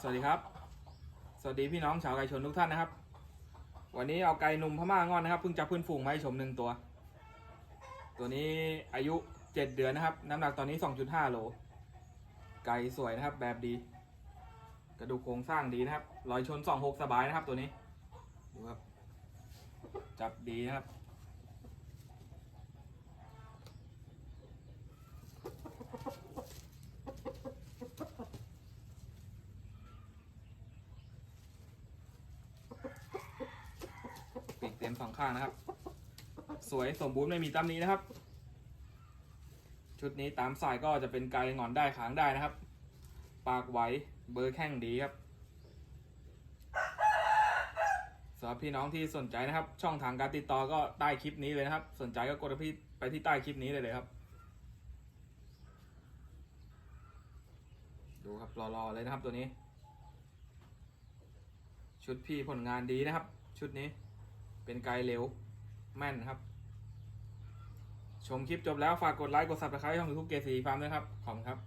สวัสดีครับ สวัสดีพี่น้องชาวไก่ชนทุกท่านนะครับ วันนี้เอาไก่หนุ่มพม่างอนนะครับเพิ่งจับพื้นฝูงมาให้ชมหนึ่งตัว ตัวนี้อายุเจ็ดเดือนนะครับ น้ำหนักตอนนี้สองจุดห้าโล ไก่สวยนะครับ แบบดี กระดูกโครงสร้างดีนะครับรอยชนสองหกสบายนะครับตัวนี้ดูครับจับดีนะครับ ต็มสองข้างนะครับ สวยสมบูรณ์ไม่มีตำหนี้นะครับ ชุดนี้ตามสายก็จะเป็นไกลงอนได้ขางได้นะครับ ปากไหวเบอร์แข้งดีครับสำหรับพี่น้องที่สนใจนะครับ ช่องทางการติดต่อก็ใต้คลิปนี้เลยนะครับ สนใจก็กดพี่ไปที่ใต้คลิปนี้เลยเลยครับ ดูครับรอๆเลยนะครับตัวนี้ ชุดพี่ผลงานดีนะครับ ชุดนี้ เป็นไกลเร็วแม่นครับ ชมคลิปจบแล้วฝากกดไลค์กดซับสไครต์ช่องยูทูบเกสีฟาร์มด้วยครับ ขอบคุณครับ